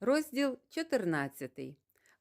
Розділ 14.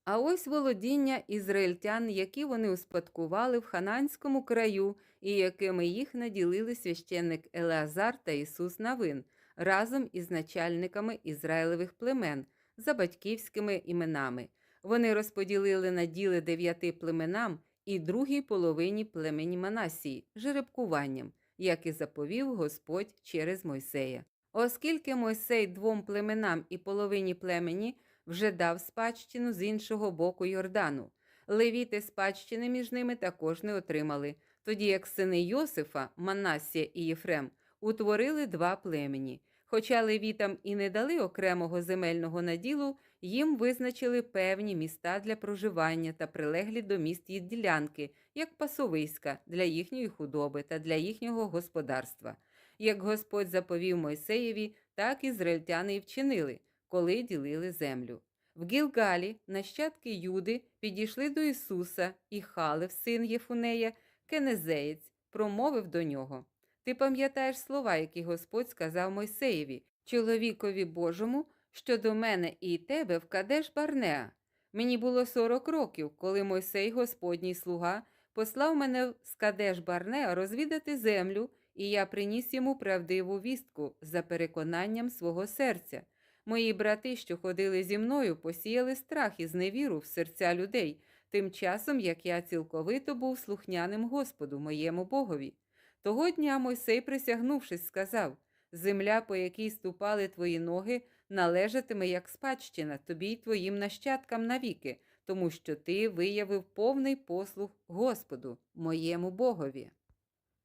А ось володіння ізраїльтян, які вони успадкували в хананському краю, і якими їх наділили священник Елеазар та Ісус Навин, разом із начальниками Ізраїлевих племен за батьківськими іменами. Вони розподілили наділи дев'яти племенам і другій половині племені Манасії жеребкуванням, як і заповів Господь через Мойсея. Оскільки Мойсей двом племенам і половині племені вже дав спадщину з іншого боку Йордану, левіти спадщини між ними також не отримали, тоді як сини Йосифа, Манасія і Єфрем, утворили два племені. Хоча левітам і не дали окремого земельного наділу, їм визначили певні міста для проживання та прилеглі до міст їх ділянки, як пасовиська для їхньої худоби та для їхнього господарства. Як Господь заповів Мойсеєві, так ізраїльтяни й вчинили, коли ділили землю. В Гілгалі нащадки Юди підійшли до Ісуса, і Халев, син Єфунея, Кенезеєць, промовив до нього. Ти пам'ятаєш слова, які Господь сказав Мойсеєві, чоловікові Божому, що до мене і тебе вкадеш Барнеа. Мені було сорок років, коли Мойсей, Господній слуга, послав мене з Кадеш Барнеа розвідати землю, і я приніс йому правдиву вістку за переконанням свого серця. Мої брати, що ходили зі мною, посіяли страх і зневіру в серця людей, тим часом як я цілковито був слухняним Господу, моєму Богові. Того дня Мойсей, присягнувшись, сказав Земля, по якій ступали твої ноги, належатиме як спадщина тобі й твоїм нащадкам навіки, тому що ти виявив повний послуг Господу, моєму Богові.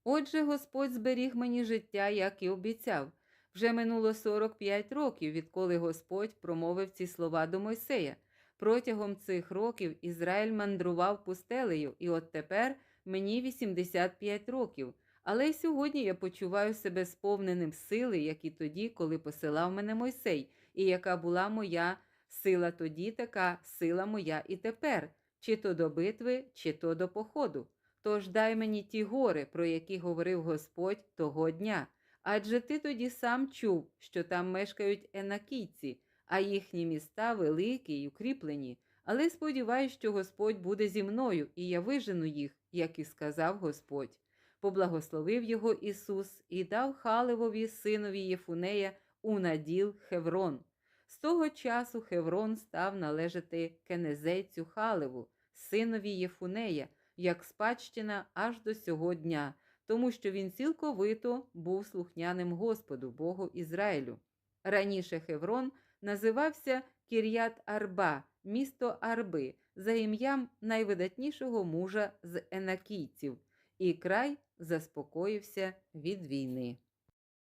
Отже, Господь зберіг мені життя, як і обіцяв. Вже минуло 45 років, відколи Господь промовив ці слова до Мойсея. Протягом цих років Ізраїль мандрував пустелею, і от тепер мені 85 років. Але й сьогодні я почуваю себе сповненим сили, як і тоді, коли посилав мене Мойсей, і яка була моя сила тоді, така сила моя і тепер, чи то до битви, чи то до походу. Тож дай мені ті гори, про які говорив Господь того дня. Адже ти тоді сам чув, що там мешкають енакійці, а їхні міста великі й укріплені. Але сподіваюсь, що Господь буде зі мною, і я вижену їх, як і сказав Господь. Поблагословив його Ісус і дав Халевові синові Єфунея у наділ Хеврон. З того часу Хеврон став належати кенезейцю Халеву, синові Єфунея, як спадщина аж до сього дня, тому що він цілковито був слухняним Господу, Богу Ізраїлю. Раніше Хеврон називався Кір'ят Арба, місто Арби, за ім'ям найвидатнішого мужа з енакійців, і край заспокоївся від війни.